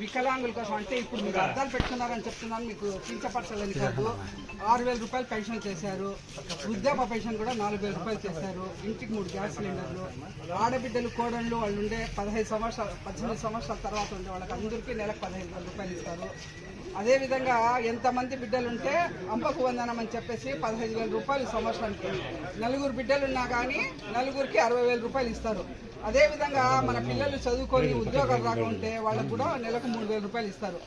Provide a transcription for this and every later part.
వికలాంగుల కోసం అంటే ఇప్పుడు మీరు అర్థాలు పెట్టుకున్నారని చెప్తున్నాను మీకు కించపరచాలని కాదు. ఆరు వేల రూపాయలు పెన్షన్ చేశారు. వృద్ధాప పెన్షన్ కూడా నాలుగు వేల రూపాయలు చేశారు. ఇంటికి మూడు గ్యాస్ సిలిండర్లు. ఆడబిడ్డలు కోడళ్ళు వాళ్ళు ఉండే పదహైదు సంవత్సరాలు పద్దెనిమిది సంవత్సరాల తర్వాత ఉండే వాళ్ళకి అందరికీ నెలకు పదహైదు వేల రూపాయలు ఇస్తారు. అదేవిధంగా ఎంతమంది బిడ్డలు ఉంటే అమ్మకు వందనం అని చెప్పేసి పదహైదు వేల రూపాయలు సంవత్సరానికి. నలుగురు బిడ్డలు ఉన్నా కానీ నలుగురికి అరవై వేల రూపాయలు ఇస్తారు. అదేవిధంగా మన పిల్లలు చదువుకొని ఉద్యోగాలు రాకుంటే వాళ్ళకు కూడా నెలకు మూడు వేల రూపాయలు ఇస్తారు.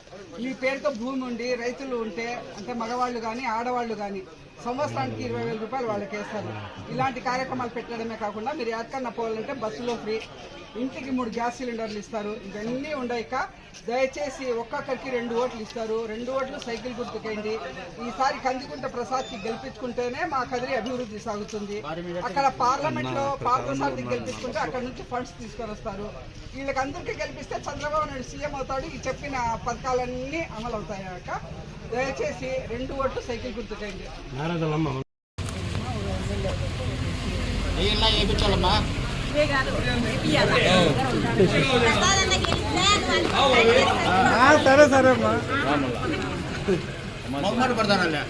మీ పేరుతో భూమి ఉండి రైతులు ఉంటే అంటే మగవాళ్ళు కానీ ఆడవాళ్ళు కానీ సంవత్సరానికి ఇరవై వేల రూపాయలు వాళ్ళకి వేస్తారు. ఇలాంటి కార్యక్రమాలు పెట్టడమే కాకుండా మీరు ఎక్కడన్నా పోవాలంటే బస్సులో ఫ్రీ. ఇంటికి మూడు గ్యాస్ సిలిండర్లు ఇస్తారు. ఇవన్నీ ఉండయిక దయచేసి ఒక్కొక్కరికి రెండు ఓట్లు ఇస్తారు. రెండు ఓట్లు సైకిల్ గుర్తుకేయండి ఈసారి కందికుంట ప్రసాద్కి గెలిపించుకుంటేనే మా కదిరి అభివృద్ధి సాగుతుంది. అక్కడ పార్లమెంట్లో పార్థసారథి గెలిపించుకుంటే అక్కడ నుంచి ఫండ్స్ తీసుకొని వస్తారు. వీళ్ళకి అందరికీ గెలిపిస్తే చంద్రబాబు నాయుడు సీఎం అవుతాడు. ఈ చెప్పిన పథకాలన్నీ అమలు అవుతాయక దయచేసి రెండు ఓట్లు సైకిల్ గుర్తుకేయండి నీళ్ళ వేయించాలమ్మా సరే సరే అమ్మా. మొహమాట పడతానల్లే